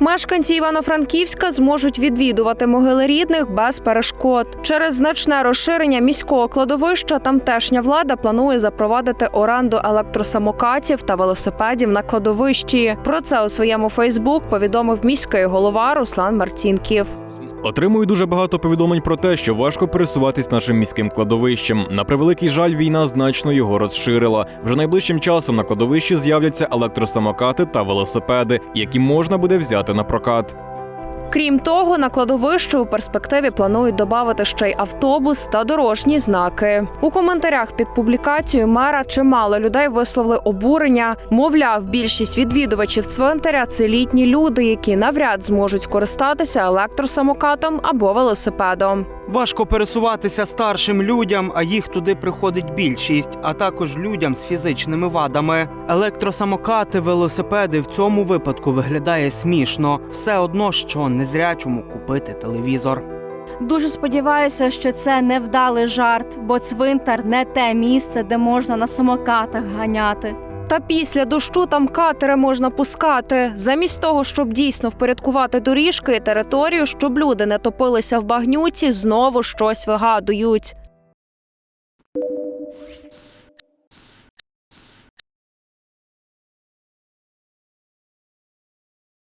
Мешканці Івано-Франківська зможуть відвідувати могили рідних без перешкод. Через значне розширення міського кладовища тамтешня влада планує запровадити оренду електросамокатів та велосипедів на кладовищі. Про це у своєму Фейсбук повідомив міський голова Руслан Марцінків. Отримую дуже багато повідомлень про те, що важко пересуватись нашим міським кладовищем. На превеликий жаль, війна значно його розширила. Вже найближчим часом на кладовищі з'являться електросамокати та велосипеди, які можна буде взяти на прокат. Крім того, на кладовище у перспективі планують додати ще й автобус та дорожні знаки. У коментарях під публікацією мера чимало людей висловили обурення. Мовляв, більшість відвідувачів цвинтаря це літні люди, які навряд зможуть скористатися електросамокатом або велосипедом. Важко пересуватися старшим людям, а їх туди приходить більшість, а також людям з фізичними вадами. Електросамокати, велосипеди в цьому випадку виглядає смішно. Все одно, що незрячому купити телевізор. Дуже сподіваюся, що це невдалий жарт, бо цвинтар не те місце, де можна на самокатах ганяти. Та після дощу там катери можна пускати. Замість того, щоб дійсно впорядкувати доріжки і територію, щоб люди не топилися в багнюці, знову щось вигадують.